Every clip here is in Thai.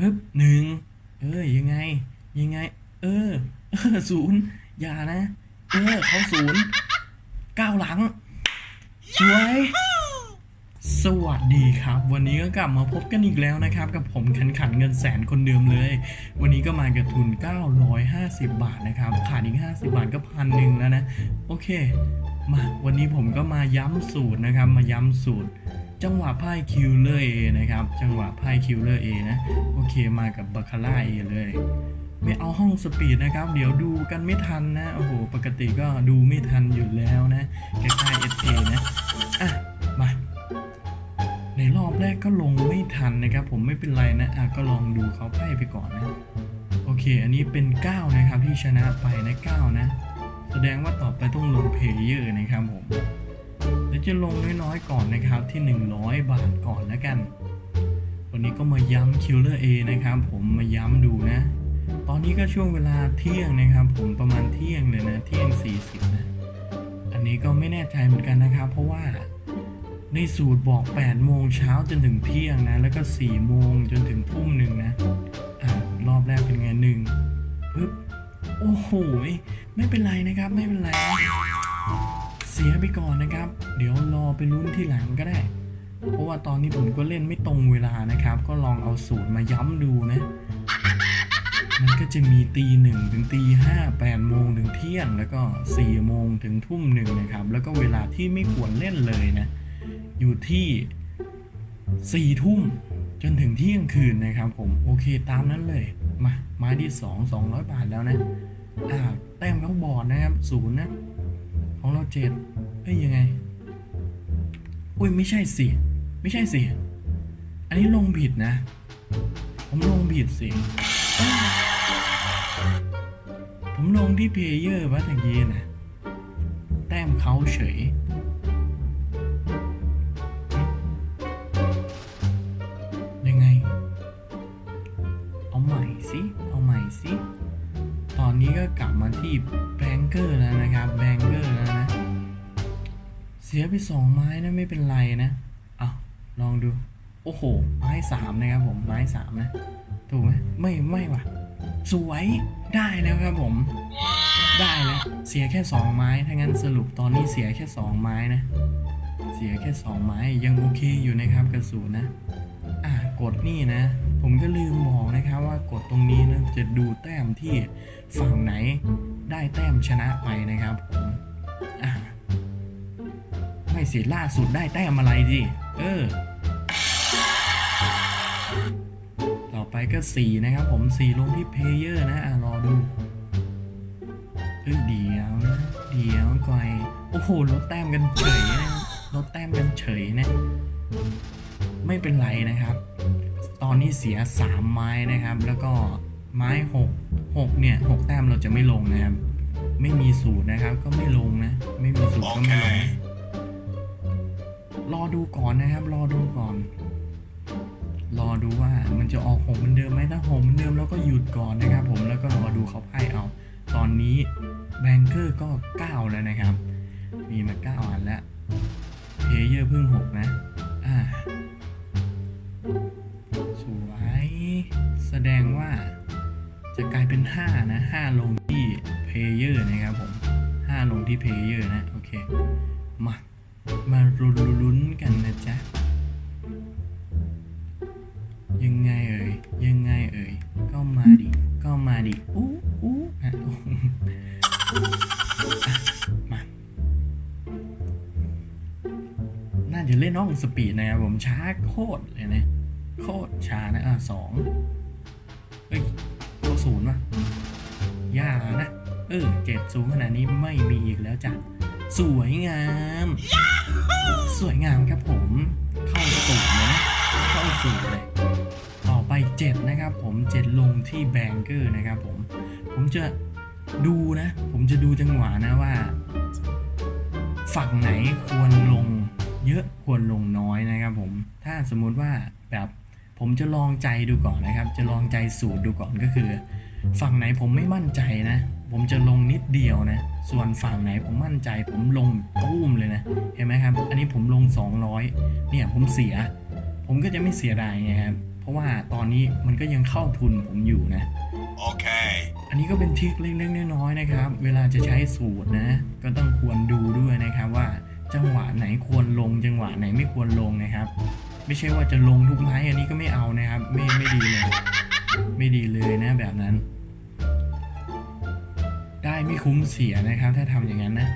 ฮึบหนึ่งเออยังไง ยังไง เออเออศูนย์อย่านะ เออเขาศูนย์ก้าวหลัง สวย สวัสดีครับ วันนี้ก็กลับมาพบกันอีกแล้วนะครับ กับผมขันขันเงินแสนคนเดิมเลย วันนี้ก็มากับทุน 950 บาทนะครับขาดอีก 50 บาทก็พันหนึ่งแล้วนะ โอเค มาวันนี้ผมก็มาย้ำสูตรนะครับ มาย้ำสูตร จังหวะไพ่คิวเลอร์เอนะครับ จังหวะไพ่คิวเลอร์เอนะ โอเคมากับบาคาร่าเอเลย ไม่เอาห้องสปีดนะครับ เดี๋ยวดูกันไม่ทันนะ โอ้โห ปกติก็ดูไม่ทันอยู่แล้วนะแค่ค่ายเอสนะ อะ มา ในรอบแรกก็ลงไม่ทันนะครับ ผมไม่เป็นไรนะ อะ ก็ลองดูเขาไพ่ไปก่อนนะ โอเค อันนี้เป็น 9 นะครับที่ชนะไปนะ 9 นะ แสดงว่าต่อไปต้องลงเพลเยอร์นะครับผม ยวจะลงน้อยๆก่อนนะครับที่ 100 บาทก่อนแล้วกัน วันนี้ก็มาย้ำ Killer A นะครับ ผมมาย้ำดูนะ ตอนนี้ก็ช่วงเวลาเที่ยงนะครับ ผมประมาณเที่ยงเลยนะเที่ยง 40 นะ อันนี้ก็ไม่แน่ใจเหมือนกันนะครับ เพราะว่าในสูตรบอก 8 โมงเช้าจนถึงเที่ยงนะ แล้วก็ 4 โมงจนถึงทุ่มหนึ่งนะอ่ารอบแรกเป็นไงหนึ่งปึ๊บ โอ้โห ไม่เป็นไรนะครับ ไม่เป็นไร สียไปก่อนนะครับ เดี๋ยวรอไปลุ้นที่หลังก็ได้ เพราะว่าตอนนี้ผมก็เล่นไม่ตรงเวลานะครับ ก็ลองเอาสูตรมาย้ำดูนะ มันก็จะมีตีหนึ่งถึงตีห้าแปดโมงถึงเที่ยง แล้วก็สี่โมงถึงทุ่มหนึ่งนะครับ แล้วก็เวลาที่ไม่ควรเล่นเลยนะ อยู่ที่สี่ทุ่มจนถึงเที่ยงคืนนะครับผมโอเคตามนั้นเลย มาไม้ที่สองสองร้อยบาทแล้วนะอ่าแต้มเขาบอร์ดนะครับศูนย์นะ ของเราเจ็ดเอ้ยยังไง อุ้ยไม่ใช่สิ ไม่ใช่สิ อันนี้ลงผิดนะ ผมลงผิดสิ ผมลงที่เพลเยอร์วัตะกี้นะแต้มเขาเฉยยังไง เอาใหม่สิ เอาใหม่สิ ตอนนี้ก็กลับมาที่แบง เกอร์แล้วนะครับแบงเกอร์แล้วนะ เสียไปสองไม้นะไม่เป็นไรนะเอาลองดู โอ้โห ไม้สามนะครับผมไม้สามนะ ถูกไหมไม่ไม่ว่ะ สวยได้แล้วครับผม ได้แล้วเสียแค่สองไม้ถ้างั้นสรุปตอนนี้เสียแค่สองไม้นะ เสียแค่สองไม้ยังโอเคอยู่นะครับกระสูนนะ อะกดนี่นะ ผมก็ลืมบอกนะครับว่ากดตรงนี้นะจะดูแต้มที่ฝั่งไหนได้แต้มชนะไปนะครับผมไม่สิล่าสุดได้แต้มอะไรดิเออ ต่อไปก็สีนะครับผมสีลงที่เพลเยอร์นะอะรอดูเอ้ยเดี๋ยวนะเดี๋ยวก่อยโอ้โหลดแต้มกันเฉยนะลดแต้มกันเฉยนะ ไม่เป็นไรนะครับ ตอนนี้เสีย 3 ไม้นะครับ แล้วก็ไม้6 6เนี่ย6แต้มเราจะไม่ลงนะครับ ไม่มีสูตรนะครับ ก็ไม่ลงนะ ไม่มีสูตรก็ไม่ลงนะรอดูก่อนนะครับ รอดูก่อน รอดูว่ามันจะออกหกเหมือนเดิมไหมถ้าหกเหมือนเดิมแล้วก็หยุดก่อนนะครับ ผมแล้วก็รอดูเขาไพ่เอา ตอนนี้แบงเกอร์ก็ 9 แล้วนะครับ มีมา 9 อันแล้วเพเยอร์เพิ่ง 6 นะ อ่าสวย แสดงว่าจะกลายเป็น 5 นะ 5 ลงที่เพเยอร์นะครับผม 5 ลงที่เพเยอร์นะ โอเค มา มาลุ้นกันนะจ๊ะ ยังไงเอ่ย ยังไงเอ่ย ก็มาดิ ก็มาดิ อู้อู้อะองมา น่าจะเล่นน้องสปีดนะครับผมช้าโคตรเลยนะ ช้านะอะสองเฮ้ยตัวศูนย์วะย่านะ เออเจ็ดสูงขนาดนี้ไม่มีอีกแล้วจ้ะ สวยงาม สวยงามครับผม เข้าสูตรเลยนะเข้าสูตรเลย ต่อไป7นะครับผม7ลงที่แบงเกอร์นะครับผม ผมจะดูนะ ผมจะดูจังหวะนะว่า ฝั่งไหนควรลงเยอะควรลงน้อยนะครับผม ถ้าสมมุติว่าแบบ ผมจะลองใจดูก่อนนะครับ จะลองใจสูตรดูก่อนก็คือ ฝั่งไหนผมไม่มั่นใจนะ ผมจะลงนิดเดียวนะ ส่วนฝั่งไหนผมมั่นใจ ผมลงตุ้มเลยนะ เห็นไหมครับ อันนี้ผมลง 200 เนี่ยผมเสีย ผมก็จะไม่เสียดายไงครับ เพราะราะว่าตอนนี้มันก็ยังเข้าทุนผมอยู่นะ Okay. อันนี้ก็เป็นทริคเล็กๆน้อยๆนะครับ เวลาจะใช้สูตรนะ ก็ต้องควรดูด้วยนะครับว่าจังหวะไหนควรลงจังหวะไหนไม่ควรลงนะครับ ไม่ใช่ว่าจะลงทุกไม้อันนี้ก็ไม่เอานะครับ ไม่ไม่ดีเลยไม่ดีเลยนะแบบนั้น ได้ไม่คุ้มเสียนะครับ ถ้าทำอย่างนั้นนะ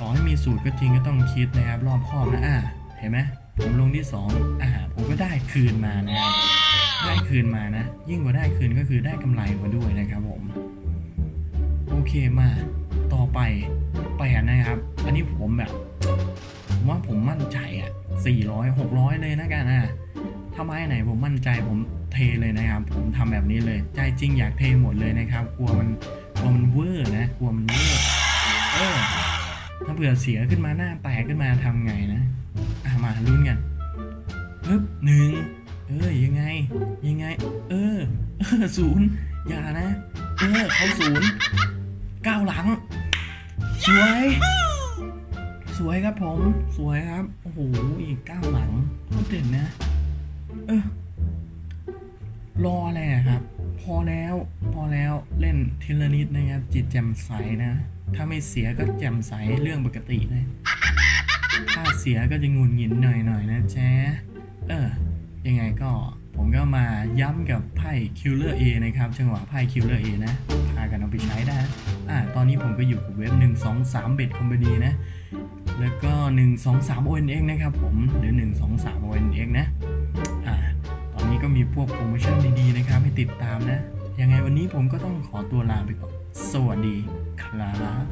ต่อให้มีสูตรก็จริงก็ต้องคิดนะครับ รอบคอบนะอะเห็นไหมผมลงที่สองอ่าผมก็ได้คืนมานะครับได้คืนมานะ ยิ่งกว่าได้คืนก็คือได้กำไรมาด้วยนะครับผมโอเคมาต่อไปแปดนะครับ อันนี้ผมแบบ ผมว่าผมมั่นใจอะ400 600 เลยนะกันนะถ้าไม้ไหนผมมั่นใจผมเทเลยนะครับ ผมทำแบบนี้เลย ใจจริงอยากเทหมดเลยนะครับ กลัวมันกลัวมันเวอร์นะกลัวมันเวอร์เออถ้าเผื่อเสียขึ้นมาหน้าแตกขึ้นมาทำไงนะอะมาลุ้นกันปึ๊บหนึ่งเออยังไง ยังไง เออเออศูนย์อย่านะ เออเขาศูนย์ก้าวหลังสวย สวยครับผม สวยครับ โอ้โห อีกก้าวหลังโคตรเด่นนะ เออรออะไรอะครับ พอแล้ว พอแล้ว เล่นทีละนิดนะครับ จิตแจ่มใสนะ ถ้าไม่เสียก็แจ่มใสเรื่องปกติเลย ถ้าเสียก็จะงุนหงินหน่อยๆนะแจ๊ะเออ ยังไงก็ผมก็มาย้ำกับไพ่ Killer A นะครับ จังหวะไพ่ Killer A นะ พากันเอาไปใช้ได้ อ่า ตอนนี้ผมก็อยู่กับเว็บ 1 2 3 Bet Company นะ แล้วก็ 1 2 3 ONX นะครับผมหรือ 1 2 3 ONX นะอ่าตอนนี้ก็มีพวกโปรโมชั่นดีๆนะครับ ให้ติดตามนะ ยังไงวันนี้ผมก็ต้องขอตัวลาไปก่อน สวัสดีครับ